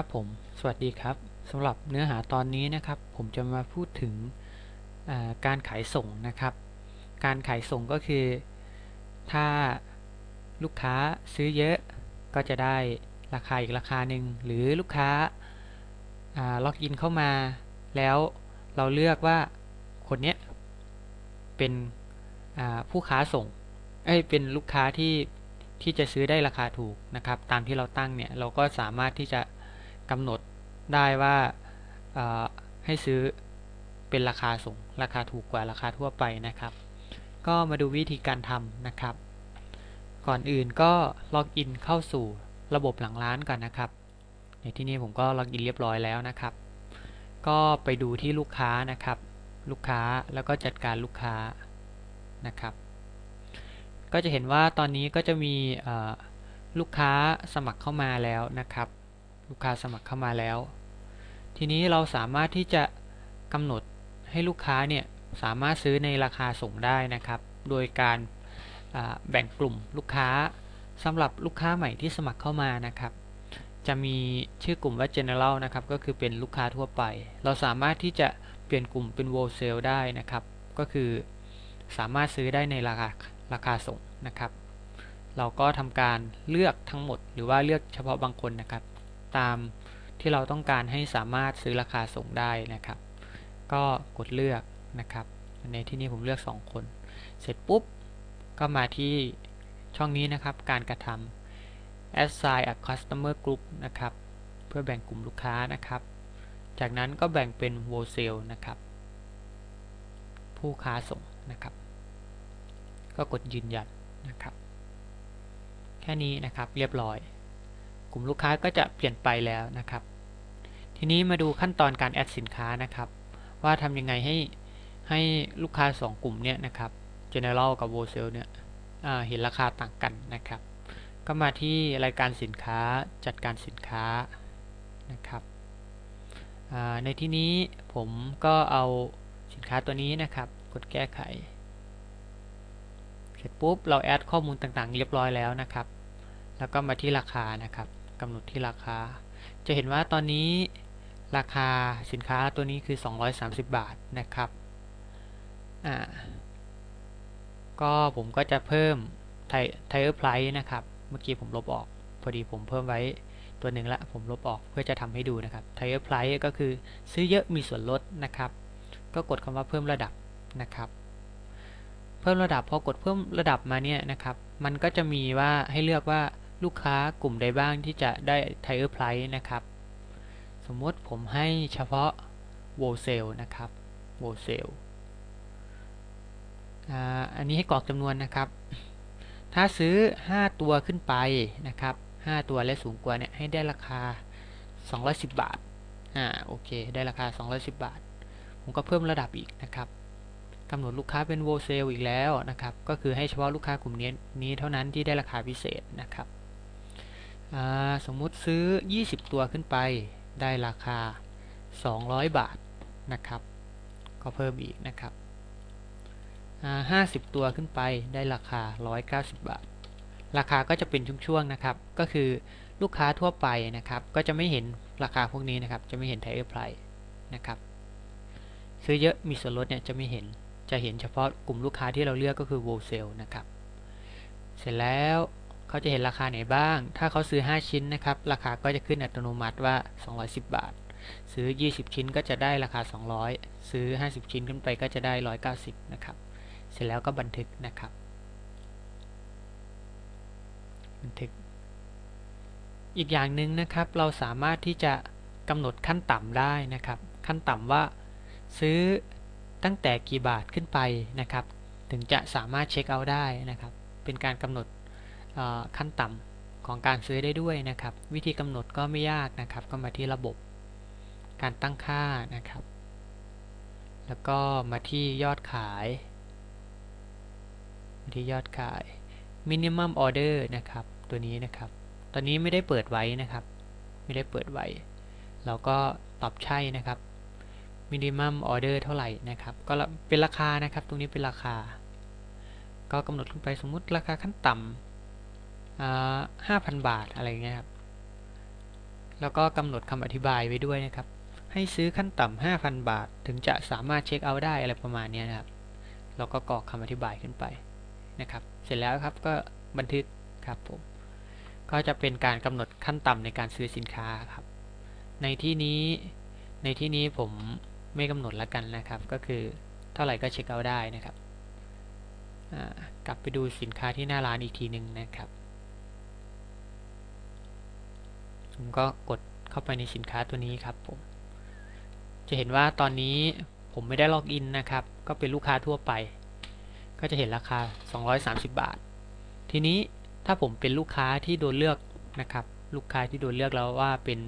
ครับผม สวัสดีครับสำหรับเนื้อหาตอนนี้นะครับ ผมจะมาพูดถึงการขายส่งนะครับ การขายส่งก็คือ ถ้าลูกค้าซื้อเยอะก็จะได้ราคาอีกราคาหนึ่งหรือลูกค้าล็อกอินเข้ามา แล้วเราเลือกว่าคนนี้เป็นผู้ค้าส่งเอ้ยเป็นลูกค้าที่ที่จะซื้อได้ราคาถูกนะครับ ตามที่เราตั้งเนี่ยเราก็สามารถที่จะ กำหนดได้ว่าให้ซื้อเป็นราคาส่งราคาถูกกว่าราคาทั่วไปนะครับ ก็มาดูวิธีการทำนะครับ ก่อนอื่นก็ล็อกอินเข้าสู่ระบบหลังร้านก่อนนะครับ ในที่นี้ผมก็ล็อกอินเรียบร้อยแล้วนะครับ ก็ไปดูที่ลูกค้านะครับ ลูกค้าแล้วก็จัดการลูกค้านะครับ ก็จะเห็นว่าตอนนี้ก็จะมีลูกค้าสมัครเข้ามาแล้วนะครับ ลูกค้าสมัครเข้ามาแล้ว ทีนี้เราสามารถที่จะกำหนดให้ลูกค้าเนี่ยสามารถซื้อในราคาส่งได้นะครับ โดยการแบ่งกลุ่มลูกค้าสำหรับลูกค้าใหม่ที่สมัครเข้ามานะครับ จะมีชื่อกลุ่มว่า general นะครับ ก็คือเป็นลูกค้าทั่วไป เราสามารถที่จะเปลี่ยนกลุ่มเป็น wholesale ได้นะครับ ก็คือสามารถซื้อได้ในราคาราคาส่งนะครับ เราก็ทำการเลือกทั้งหมด หรือว่าเลือกเฉพาะบางคนนะครับ ตามที่เราต้องการให้สามารถซื้อราคาส่งได้นะครับ ก็กดเลือกนะครับในที่นี้ผมเลือก 2 คน เสร็จปุ๊บ ก็มาที่ช่องนี้นะครับ การกระทำ assign a customer group นะครับ เพื่อแบ่งกลุ่มลูกค้านะครับ จากนั้นก็แบ่งเป็น wholesale นะครับ ผู้ค้าส่งนะครับ ก็กดยืนยันนะครับ แค่นี้นะครับเรียบร้อย กลุ่มลูกค้าก็จะเปลี่ยนไปแล้วนะครับ ทีนี้มาดูขั้นตอนการแอดสินค้านะครับ ว่าทำยังไงให้ให้ลูกค้า 2 กลุ่มเนี่ยนะครับ General กับ Wholesale เนี่ยเห็นราคาต่างกันนะครับ ก็มาที่รายการสินค้าจัดการสินค้านะครับในที่นี้ผมก็เอาสินค้าตัวนี้นะครับ กดแก้ไข เสร็จปุ๊บเราแอดข้อมูลต่างๆ เรียบร้อยแล้วนะครับ แล้วก็มาที่ราคานะครับ กำหนดที่ราคา จะเห็นว่าตอนนี้ราคาสินค้าตัวนี้คือ 230 บาทนะครับอ่าก็ผมก็จะเพิ่มไทไทเออร์ไพรส์นะครับ เมื่อกี้ผมลบออก พอดีผมเพิ่มไว้ตัวหนึ่งละผมลบออกเพื่อจะทำให้ดูนะครับไทเออร์ไพรส์ก็คือซื้อเยอะมีส่วนลดนะครับ ก็กดคำว่าเพิ่มระดับนะครับเพิ่มระดับพอกดเพิ่มระดับมาเนี่ยนะครับ มันก็จะมีว่าให้เลือกว่า ลูกค้ากลุ่มใดบ้างที่จะได้ Tire Price นะครับ สมมติผมให้เฉพาะ Wholesale นะครับ Wholesale อันนี้ให้กรอกจำนวนนะครับ ถ้าซื้อ 5 ตัวขึ้นไปนะครับ 5 ตัวและสูงกว่าเนี่ยให้ได้ราคา 210 บาท อ่า โอเค ได้ราคา 210 บาท ผมก็เพิ่มระดับอีกนะครับกำหนดลูกค้าเป็นโวเซลอีกแล้วนะครับ ก็คือให้เฉพาะลูกค้ากลุ่มนี้นี้เท่านั้นที่ได้ราคาพิเศษนะครับ สมมุติซื้อ 20 ตัวขึ้นไปได้ราคา 200 บาทนะครับ ก็เพิ่มอีกนะครับ50 ตัวขึ้นไปได้ราคา 190 บาท ราคาก็จะเป็นช่วงๆนะครับ ก็คือลูกค้าทั่วไปนะครับ ก็จะไม่เห็นราคาพวกนี้นะครับ จะไม่เห็นไทเออร์ไพรนะครับ ซื้อเยอะมีส่วนลดเนี่ยจะไม่เห็น จะเห็นเฉพาะกลุ่มลูกค้าที่เราเลือกก็คือโวลเซลนะครับ เสร็จแล้ว เขาจะเห็นราคาไหนบ้าง ถ้าเขาซื้อ 5 ชิ้นนะครับ ราคาก็จะขึ้นอัตโนมัติว่า 210 บาท ซื้อ 20 ชิ้นก็จะได้ราคา 200 ซื้อ 50 ชิ้นขึ้นไปก็จะได้ 190 นะครับ เสร็จแล้วก็บันทึกนะครับ บันทึก อีกอย่างหนึ่งนะครับ เราสามารถที่จะกำหนดขั้นต่ำได้นะครับ ขั้นต่ำว่าซื้อตั้งแต่กี่บาทขึ้นไปนะครับ ถึงจะสามารถเช็คเอาท์ได้นะครับ เป็นการกำหนด ขั้นต่ำของการซื้อได้ด้วยนะครับ วิธีกำหนดก็ไม่ยากนะครับ ก็มาที่ระบบ การตั้งค่านะครับ แล้วก็มาที่ยอดขายมาที่ยอดขาย minimum order นะครับ ตัวนี้นะครับ ตอนนี้ไม่ได้เปิดไว้นะครับ ไม่ได้เปิดไว้ เราก็ตอบใช่นะครับ minimum order เท่าไหร่นะครับ ก็เป็นราคานะครับ ตรงนี้เป็นราคา ก็กำหนดลงไปสมมุติราคาขั้นต่ำ ห้าพันบาทอะไรเงี้ยครับ แล้วก็กำหนดคำอธิบายไว้ด้วยนะครับ ให้ซื้อขั้นต่ำ5,000บาท ถึงจะสามารถเช็คเอาท์ได้อะไรประมาณนี้นะครับ เราก็กรอกคำอธิบายขึ้นไปนะครับ เสร็จแล้วครับก็บันทึกครับผม ก็จะเป็นการกำหนดขั้นต่ำในการซื้อสินค้าครับ ในที่นี้ในที่นี้ผมไม่กำหนดล้วกันนะครับ ก็คือเท่าไหร่ก็เช็คเอาท์ได้นะครับกลับไปดูสินค้าที่หน้าร้านอีกทีหนึ่งนะครับ ผมก็กดเข้าไปในสินค้าตัวนี้ครับผม จะเห็นว่าตอนนี้ผมไม่ได้ล็อกอินนะครับ ก็เป็นลูกค้าทั่วไป ก็จะเห็นราคา 230 บาท ทีนี้ถ้าผมเป็นลูกค้าที่โดนเลือกนะครับ ลูกค้าที่โดนเลือกแล้วว่าเป็น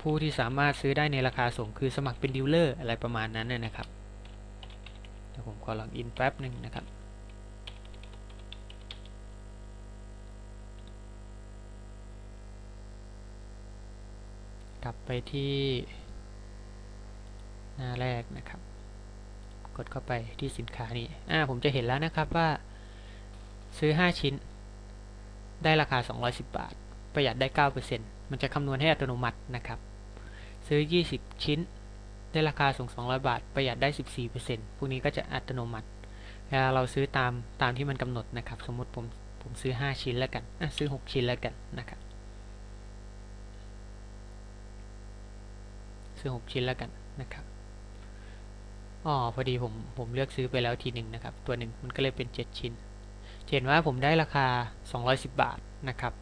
ผู้ที่สามารถซื้อได้ในราคาส่งคือสมัครเป็นดีลเลอร์อะไรประมาณนั้นนะนะครับเดี๋ยวผมขอล็อกอินแป๊บหนึ่งนะครับ กลับไปที่หน้าแรกนะครับ กดเข้าไปที่สินค้านี้อ่าผมจะเห็นแล้วนะครับว่า ซื้อ 5 ชิ้น ได้ราคา 210 บาท ประหยัดได้ 9%มันจะคำนวณให้อัตโนมัตินะครับ ซื้อ 20 ชิ้น ได้ราคาส่ง200 บาท ประหยัดได้ 14%พวกนี้ก็จะอัตโนมัติเวลาเราซื้อตามตามที่มันกำหนดนะครับ สมมติผมผมซื้อ 5 ชิ้นแล้วกันอะซื้อ 6 ชิ้นแล้วกันนะครับ ซื้อ 6 ชิ้นแล้วกันนะครับอ๋อพอดีผมผมเลือกซื้อไปแล้วทีหนึ่งนะครับ ตัวหนึ่งมันก็เลยเป็น 7 ชิ้นเห็นว่าผมได้ราคา 210 บาทนะครับ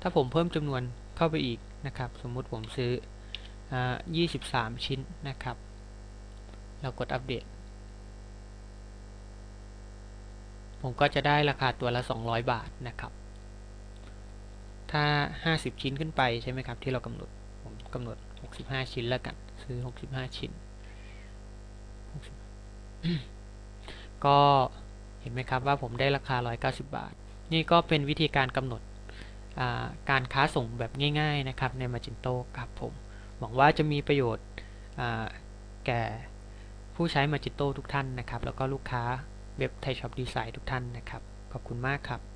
ถ้าผมเพิ่มจำนวนเข้าไปอีกนะครับ สมมุติผมซื้ออ่า23 ชิ้นนะครับ เรากดอัปเดต ผมก็จะได้ราคาตัวละ 200 บาทนะครับ ถ้า 50 ชิ้นขึ้นไปใช่ไหมครับ ที่เรากำหนด ผมกำหนด 65 ชิ้นแล้วกัน ซื้อ 65 ชิ้น ก็เห็นไหมครับว่าผมได้ราคา 190 บาท นี่ก็เป็นวิธีการกำหนดการค้าส่งแบบง่ายๆนะครับใน Magento ครับผม หวังว่าจะมีประโยชน์แก่ผู้ใช้ Magento ทุกท่านนะครับ แล้วก็ลูกค้าเว็บไทยช็อปดีไซน์ทุกท่านนะครับ ขอบคุณมากครับ